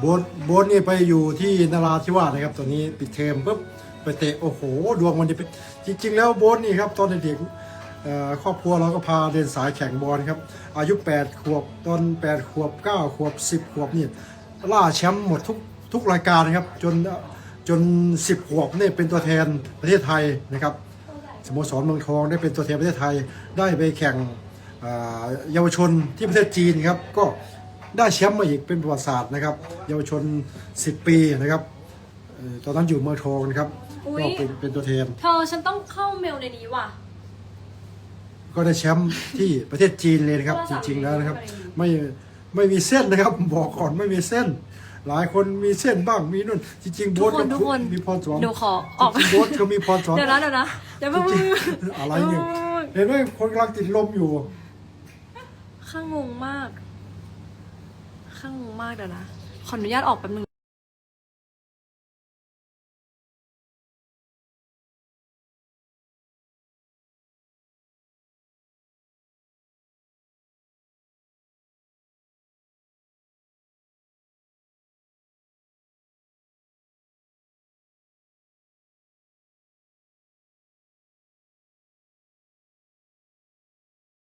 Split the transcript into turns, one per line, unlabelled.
โบ๊ทโบ๊ทนี่ไปอยู่ที่นราธิวาสนะครับตอนนี้ปิดเทอมปุ๊บไปเตะโอ้โห ดวงมันดีเป็นจริง ๆ แล้วโบ๊ทนี่ครับตอนเด็กครอบครัวเราก็พาเดินสายแข่งบอลครับ อายุ 8 ขวบตอน 8 ขวบ 9 ขวบ 10 ขวบนี่ล่าแชมป์หมดทุกทุกรายการนะครับ จนจน 10 ขวบนี่เป็นตัวแทนประเทศไทยนะครับสโมสรเมืองทองได้เป็นตัวแทนประเทศไทยได้ไปแข่งเยาวชนที่ประเทศจีนครับก็ ได้แชมป์มาอีกเป็นประวัติศาสตร์นะครับ เยาวชน 10 ปีนะครับเอ่อตอนนั้นอยู่เมืองทองนะครับ
อุ๊ย
ก็เป็นเป็นตัวแทน
เธอฉันต้องเข้าเมลในนี้ว่ะ
ก็ได้แชมป์ที่ประเทศจีนเลยนะครับ จริง ๆ แล้วนะครับ ไม่ไม่มีเส้นนะครับบอกก่อนไม่มีเส้น หลายคนมีเส้นบ้างมีนู่น จริงๆ
ทุ
โบ๊
ก
ท
คน
ก็
ทุกคน
มีพรสวรรค์
เดี๋ยวขอออก
จริงๆโบ๊ทก็มีพรสวรร
เดี๋ยว
ค์
นะเดี๋ยวนะเดี๋ยวเพิ่ง
จริงๆอะไรเนี่ย เห็นไหมคนกำลังติดลมอยู่
ข้างงงมาก ข้างงงมากเดี๋ยวนะ ขออนุญาตออกแป๊บนึง